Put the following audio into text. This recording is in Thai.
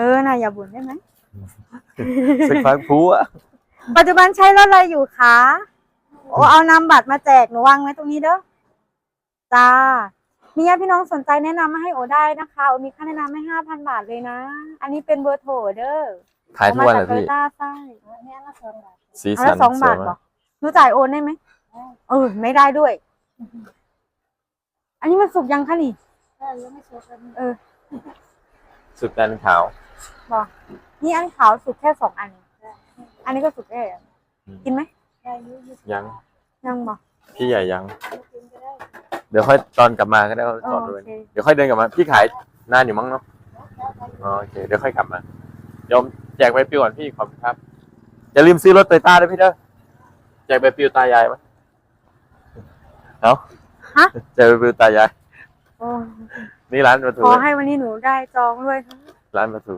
เออน่ะอย่าบ่นได้ไหมสักพักพูอะปัจจุบันใช้รถอะไรอยู่คะโอ้เอานำบัตรมาแจกหนูวางไว้ตรงนี้เด้อจ้ามีญาติพี่น้องสนใจแนะนำมาให้โอได้นะคะโอมีค่าแนะนำให้ห้าพันบาทเลยนะ อันนี้เป็นเบอร์โทรเด้อขายทุกวันเหรอโอมาจากพี่โตโยต้าใช่เนี่ยละสองบาทสีเอาสัละนสองสบาวยทบมาอกกหนูจ่ายโอนได้ไหมเออไม่ได้ด้วย อันนี้มันสุกยังคะนี่เออยังไม่สุกกันเออสุดดันขาว บอกนี่อันขาวสุกแค่สองอัน อันนี้ก็สุกแค่อันอืมกินไหมได้อยุ่ยี่สิบยังยังบอกพี่ใหญ่ยังกินก็ได้เดี๋ยวค่อยตอนกลับมาก็ได้เขาเอจออดโอด้วยเคเดี๋ยวค่อยเดินกลับมา พี่ขายนานอยู่มั้งเนาะอ๋อโอเค เดี๋ยวค่อยกลับมาเดี๋ยวแจกใบปลิวก่อนพี่ขอบคุณครับ อย่าลืมซื้อรถโตโยต้าด้วยพี่เด้อแจกใบปลิวตายายมั้ยเอาฮะแจกใบปลิวตายายโอ้นี่ร้านประตูขอให้วันนี้หนูได้จองด้วย ร้านประตู